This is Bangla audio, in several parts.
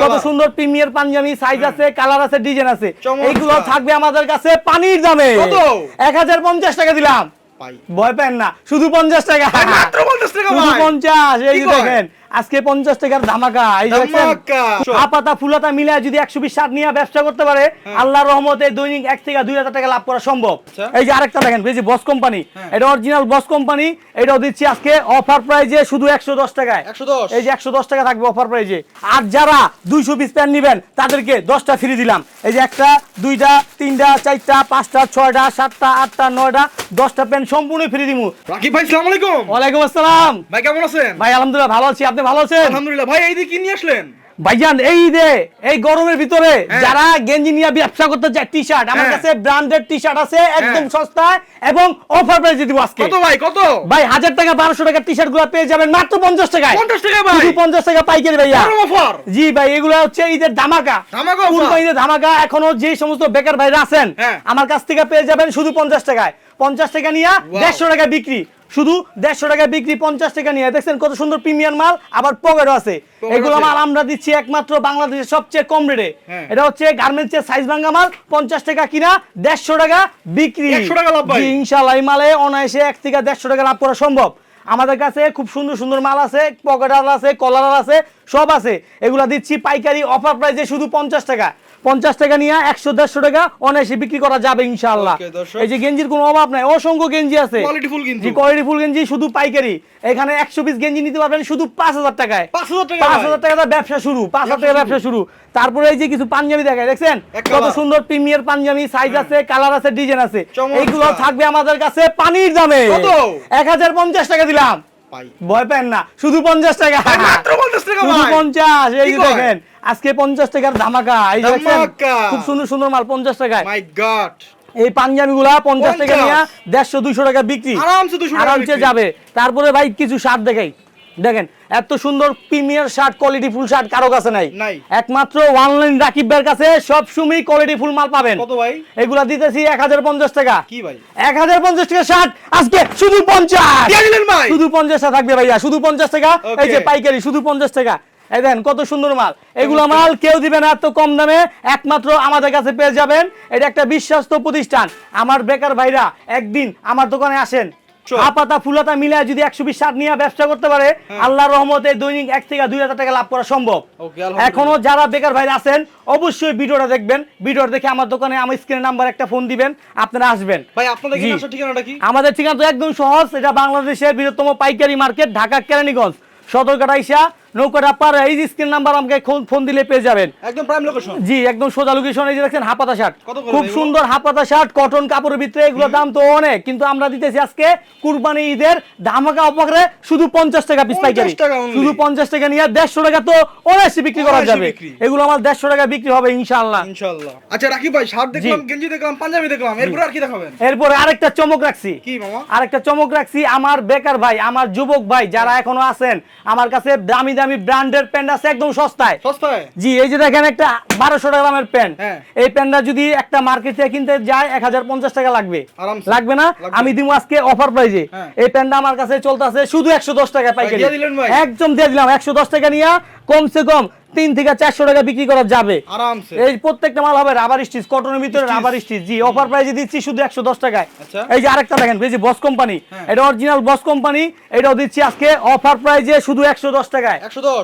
কত সুন্দর প্রিমিয়ার পাঞ্জাবি সাইজ আছে কালার আছে ডিজাইন আছে। এইগুলো থাকবে আমাদের কাছে পানির দামে। কত? এক হাজার পঞ্চাশ টাকা দিলাম। ভয় পেন না শুধু পঞ্চাশ টাকা। মাত্র 50 টাকা ভাই। পঞ্চাশ এই? দেখেন আজকে পঞ্চাশ টাকার ধামাকা। হাপাতা ফুলাতা মিলে যদি একশো বিশ ষাট নিয়ে ব্যবসা করতে পারে আল্লাহর রহমতে দৈনিক এক থেকে দুই হাজার টাকা লাভ করা সম্ভব। আচ্ছা। এই যে আরেকটা দেখেন এই যে বস কোম্পানি হ্যাঁ। এটা অরিজিনাল বস কোম্পানি এটাও দিচ্ছি আজকে অফার প্রাইজে শুধু একশো দশ টাকায়। 110 এই যে একশো দশ টাকা থাকবে অফার প্রাইজে আর যারা দুইশো পিস প্যান্ট নিবেন তাদেরকে দশটা ফ্রি দিলাম। এই যে একটা দুইটা তিনটা চারটা পাঁচটা ছয়টা সাতটা আটটা নয়টা দশটা প্যান্ট সম্পূর্ণ ফ্রি দিমু। রাকিব ভাই আসসালামু আলাইকুম। ওয়ালাইকুম আসসালাম। ভাই কেমন আছেন? ভাই আলহামদুলিল্লাহ ভালো আছি। আপনি ভালো আছেন? আলহামদুলিল্লাহ। ভাই এই দিকে কি নিয়ে আসলেন? ভাইজান এই যে এই গরমের ভিতরে হ্যাঁ। যারা গেঞ্জি নিয়ে ব্যবসা করতে চায় টি শার্ট আমার হ্যাঁ। কাছে ব্র্যান্ডেড টি শার্ট আছে একদম হ্যাঁ। সস্তায় এবং অফার প্রাইসে দিব আজকে। কত ভাই কত? ভাই হাজার টাকা বারোশো টাকা টি শার্টগুলো পেয়ে যাবেন মাত্র পঞ্চাশ টাকায়। 50 টাকা ভাই। শুধু পঞ্চাশ টাকা পাইকারি ভাইয়া। অফার জি ভাই এগুলো হচ্ছে ঈদের ধামাকা। ধামাকা কোন ঈদের ধামাকা এখনও যে সমস্ত বেকার ভাইরা আছেন। আমার কাছ থেকে পেয়ে যাবেন শুধু পঞ্চাশ টাকায়। পঞ্চাশ টাকা নিয়ে Wow. দেড়শো টাকা বিক্রি। শুধু দেড়শো টাকা বিক্রি পঞ্চাশ টাকা নিয়ে। দেখছেন কত সুন্দর প্রিমিয়াম মাল আবার পকেটও আছে। এগুলো মাল আমরা দিচ্ছি একমাত্র বাংলাদেশের সবচেয়ে কম রেটে। হ্যাঁ। এটা হচ্ছে গার্মেন্টসের সাইজ ভাঙ্গা মাল পঞ্চাশ টাকা কিনা দেড়শো টাকা বিক্রি। 100 টাকা লাভ ভাই। ইনশাল্লাহ এই মালে অনায়াসে এক থেকে দেড়শো টাকা লাভ করা সম্ভব। আমাদের কাছে খুব সুন্দর সুন্দর মাল আছে পকেটার আছে কলার আছে সব আছে। এগুলা দিচ্ছি পাইকারি অফার প্রাইসে শুধু পঞ্চাশ টাকা। পঞ্চাশ টাকা নিয়ে একশো দেড়শো টাকা অনায়াসে বিক্রি করা যাবে ইনশাল্লাহ এই যে গেঞ্জির কোনো অভাব নাই অসংখ্য গেঞ্জি আছে। কোয়ালিটি ফুল গেঞ্জি শুধু পাইকারি। এখানে একশো পিস গেঞ্জি নিতে পারবেন শুধু পাঁচ হাজার টাকায়। পাঁচ হাজার টাকা ব্যবসা শুরু পাঁচ হাজার টাকা ব্যবসা শুরু। তারপরে এই যে কিছু পাঞ্জাবি দেখায় দেখছেন? কত সুন্দর প্রিমিয়ার পাঞ্জাবি সাইজ আছে কালার আছে ডিজাইন আছে। এইগুলো থাকবে আমাদের কাছে পানির দামে। এক হাজার পঞ্চাশ টাকা দিলাম। ভয় পেন না শুধু পঞ্চাশ টাকা। ভাই, মাত্র 50 টাকা শুধু পঞ্চাশ এই? দেখেন আজকে পঞ্চাশ টাকার ধামাকা। এই খুব সুন্দর সুন্দর মাল পঞ্চাশ টাকায়। মাই গড এই পাঞ্জাবি গুলা পঞ্চাশ টাকা নিয়ে দেড়শো দুইশো টাকা বিক্রি। আরামসে 200 টাকা আরামসে বিক্রি। যাবে। তারপরে ভাই কিছু শার্ট দেখাই। দেখেন এত সুন্দর premier shirt quality full shirt কারও কাছে নাই। একমাত্র অনলাইন রাকিবের কাছে সব সময় কোয়ালিটি ফুল মাল পাবেন। কত ভাই? এগুলা দিতেছি এক হাজার পঞ্চাশ টাকা। কি ভাই? এক হাজার পঞ্চাশ টাকা শার্ট আজকে শুধু পঞ্চাশ! দিয়ে দিলেন ভাই! শুধু পঞ্চাশ টাকা থাকবে ভাইয়া শুধু পঞ্চাশ টাকা। এই যে পাইকারি শুধু পঞ্চাশ টাকা। এই দেখেন কত সুন্দর মাল। এগুলো মাল কেউ দিবে না এত কম দামে। একমাত্র আমাদের কাছে পেয়ে যাবেন। এটা একটা বিশ্বস্ত প্রতিষ্ঠান। আমার বেকার ভাইরা একদিন আমার দোকানে আসেন। আপাতা ফুলাতা যদি একশো বিশ ষাট নিয়ে ব্যবসা করতে পারে আল্লাহর রহমতে দৈনিক এক থেকে দুই হাজার টাকা লাভ করা সম্ভব। এখনও যারা বেকার ভাইরা আছেন অবশ্যই ভিডিওটা দেখবেন। ভিডিওটা দেখে আমার দোকানে আমার স্ক্রিনের নাম্বার একটা ফোন দিবেন আপনারা আসবেন। ভাই আপনাদের জি। কি আসার ঠিকানাটা কি? আমাদের ঠিকানা তো একদম সহজ এটা বাংলাদেশের বৃহত্তম পাইকারি মার্কেট ঢাকা কেরানীগঞ্জ সদরঘাট আইসা নৌকাটা পার এই যে স্ক্রিন নাম্বার আমাকে ফোন- দিলে পেয়ে যাবেন। একদম প্রাইম লোকেশন জি একদম সোজা লোকেশন এই যে দেখছেন হাপাতা শার্ট। খুব? সুন্দর হাপাতা শার্ট কটন কাপড়ের ভিতরে এগুলো দাম তো অনেক কিন্তু আমরা দিতেছি আজকে কুরবানি ঈদের ধামাকা শুধু পঞ্চাশ টাকা পিস পাইকারি। শুধু পঞ্চাশ টাকা নিয়ে দেড়শো টাকা তো অনায়াসে বিক্রি করা যাবে। এগুলো আমার দেড়শো টাকা বিক্রি হবে ইনশাআল্লাহ। ইনশাআল্লাহ। আচ্ছা রাকিব ভাই শার্ট দেখলাম গেঞ্জি দেখলাম পাঞ্জাবি দেখলাম এরপর আর কি দেখাবেন? এরপরে আরেকটা চমক রাখছি। কি মামা? আরেকটা চমক রাখছি আমার বেকার ভাই আমার যুবক ভাই যারা এখনও আছেন আমার কাছে দামি দামি ব্র্যান্ডের প্যান্ট আছে একদম সস্তায়। সস্তায়? জি এই যে দেখেন একটা বারোশো টাকা দামের প্যান্ট। হ্যাঁ। এই প্যান্টটা যদি একটা মার্কেট থেকে কিনতে যায় এক হাজার পঞ্চাশ টাকা লাগবে। আরামসে। লাগবে না? আমি দিব আজকে অফার প্রাইজে হ্যাঁ। এই প্যান্টটা আমার কাছে চলতেছে শুধু একশো দশ টাকা পাইকারি। দিয়ে দিলেন ভাই। একদম দিয়ে দিলাম। একশো দশ টাকা নিয়ে কমসে কম তিন থেকে চারশো টাকা বিক্রি করা যাবে। আরামসে। এই প্রত্যেকটা মাল হবে রাবার স্টিচ কটনের ভিতরে রাবার স্টিচ জি অফার প্রাইসে দিচ্ছি শুধু একশো দশ টাকায়। আচ্ছা। এই যে আরেকটা দেখেন এই যে বস কোম্পানি হ্যাঁ। এটা অরিজিনাল বস কোম্পানি এটাও দিচ্ছি আজকে অফার প্রাইজে শুধু একশো দশ টাকায়।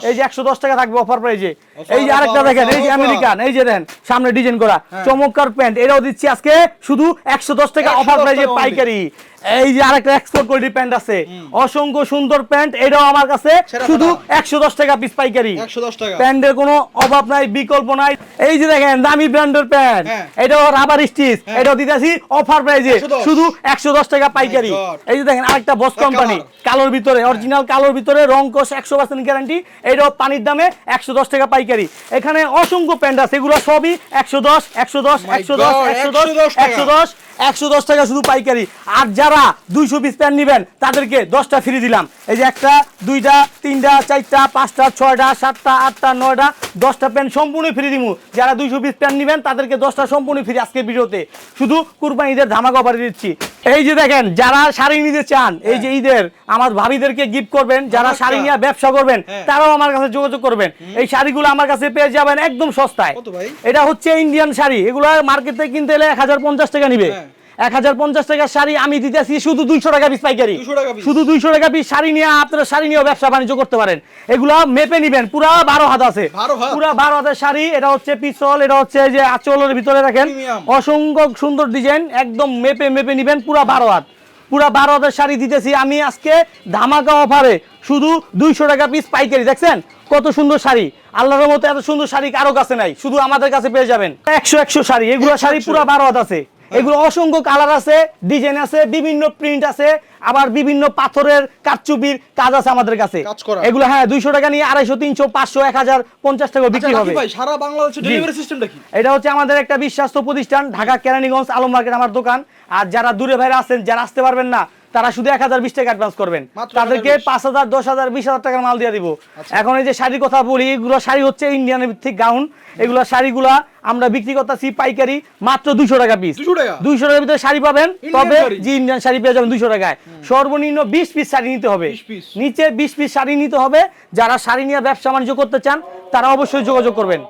এই যে একশো দশ টাকা থাকবে অফার প্রাইজে এই যে আরেকটা দেখেন এই যে আমেরিকান এই যে দেন সামনে ডিজাইন করা। হ্যাঁ। চমৎকার প্যান্ট এটাও দিচ্ছি আজকে শুধু একশো দশ টাকা অফার প্রাইজে পাইকারি। এই যে আরেকটা এক্সপোর্ট কোয়ালিটি প্যান্ট আছে। অসংখ্য সুন্দর প্যান্ট এটাও আমার কাছে শুধু একশো দশ টাকা পিস পাইকারি। 110 টাকা। প্যান্টের কোনো অভাব নাই বিকল্প নাই। এই যে দেখেন দামি ব্র্যান্ডের প্যান্ট হ্যাঁ। এটাও রাবার স্টিচ হ্যাঁ। এটাও দিতেছি অফার প্রাইজে শুধু একশো দশ টাকা পাইকারি। এই যে দেখেন আরেকটা বস কোম্পানি কালোর ভিতরে অরিজিনাল কালোর ভিতরে রং কোষ একশো পার্সেন্ট গ্যারান্টি এটাও পানির দামে একশো দশ টাকা পাইকারি। এখানে অসংখ্য প্যান্ট আছে এগুলো সবই একশো দশ একশো দশ একশো দশ একশো দশ 110 একশো দশ। একশো দশ টাকা শুধু পাইকারি। আর যারা দুইশো পিস প্যান্ট নেবেন, তাদেরকে দশটা ফ্রি দিলাম। এই যে একটা, দুইটা, তিনটা, চারটা, পাঁচটা, ছয়টা, সাতটা, আটটা, নয়টা, দশটা প্যান্ট সম্পূর্ণ ফ্রি দিব যারা দুইশো পিস প্যান্ট নেবেন, তাদেরকে দশটা সম্পূর্ণ ফ্রি আজকে ভিডিওতে। শুধু কুরবানিদের ধামাকা অফারে দিচ্ছি। এই যে দেখেন যারা শাড়ি নিতে চান এই যে ঈদের আমার ভাবিদেরকে গিফট করবেন যারা। শাড়ি নিয়ে ব্যবসা করবেন হ্যাঁ। তারাও আমার কাছে যোগাযোগ করবেন এই শাড়িগুলো আমার কাছে পেয়ে যাবেন একদম সস্তায় এটা হচ্ছে ইন্ডিয়ান শাড়ি এগুলো মার্কেটে কিনতে এলে এক হাজার পঞ্চাশ টাকা নিবে হ্যাঁ। এক হাজার পঞ্চাশ টাকার শাড়ি আমি দিতেছি শুধু দুইশো টাকা পিস পাইকারি। 200 টাকা piece। শুধু দুইশো টাকা পিস শাড়ি নিয়ে আপনারা শাড়ি নিয়েও ব্যবসা বাণিজ্য করতে পারেন। এগুলো মেপে নিবেন পুরা বারো হাত আছে। 12 পুরা বারো হাতের শাড়ি এটা হচ্ছে পিছল এটা হচ্ছে যে আঁচলের ভিতরে রাখেন। অসংখ্য সুন্দর ডিজাইন একদম মেপে মেপে নিবেন পুরা বারো হাত। পুরা বারো হাতের শাড়ি দিতেছি আমি আজকে ধামাকা অফারে শুধু দুইশো টাকা পিস পাইকারি দেখছেন? কত সুন্দর শাড়ি। আল্লাহর মতো এত সুন্দর শাড়ি কারও কাছে নাই শুধু আমাদের কাছে পেয়ে যাবেন। একশো একশো শাড়ি এগুলো শাড়ি পুরা বারো হাত আছে। এগুলো অসংখ্য কালার আছে ডিজাইন আছে বিভিন্ন প্রিন্ট আছে আবার বিভিন্ন পাথরের কারচুপির কাজ আছে আমাদের কাছে। এগুলো হ্যাঁ দুইশো টাকা নিয়ে আড়াইশো তিনশো পাঁচশো এক হাজার পঞ্চাশ টাকা আচ্ছা, বিক্রি হবে। সারা বাংলাদেশে ডেলিভারি সিস্টেমটা কি? এটা হচ্ছে আমাদের একটা বিশ্বাস্ত প্রতিষ্ঠান ঢাকা কেরানীগঞ্জ আলম মার্কেট আমার দোকান। আর যারা দূরে ভাইরা আছেন যারা আসতে পারবেন না তারা শুধু এক হাজার বিশ টাকা অ্যাডভান্স করবেন। তাদেরকে পাঁচ হাজার দশ হাজার বিশ হাজার টাকার মাল দিয়ে দিব। আচ্ছা। এখন এই যে শাড়ির কথা বলি এগুলো শাড়ি হচ্ছে ইন্ডিয়ানের ভিত্তিক গাউন এগুলো শাড়িগুলা আমরা বিক্রি করতেছি পাইকারি মাত্র দুইশো টাকা পিস দুইশো টাকার ভিতরে শাড়ি পাবেন। তবে? জি ইন্ডিয়ান শাড়ি পেয়ে যাবেন দুইশো টাকায়। সর্বনিম্ন বিশ পিস শাড়ি নিতে হবে। নিচে বিশ পিস শাড়ি নিতে হবে। যারা শাড়ি নিয়ে ব্যবসা বাণিজ্য করতে চান তারা অবশ্যই যোগাযোগ করবেন।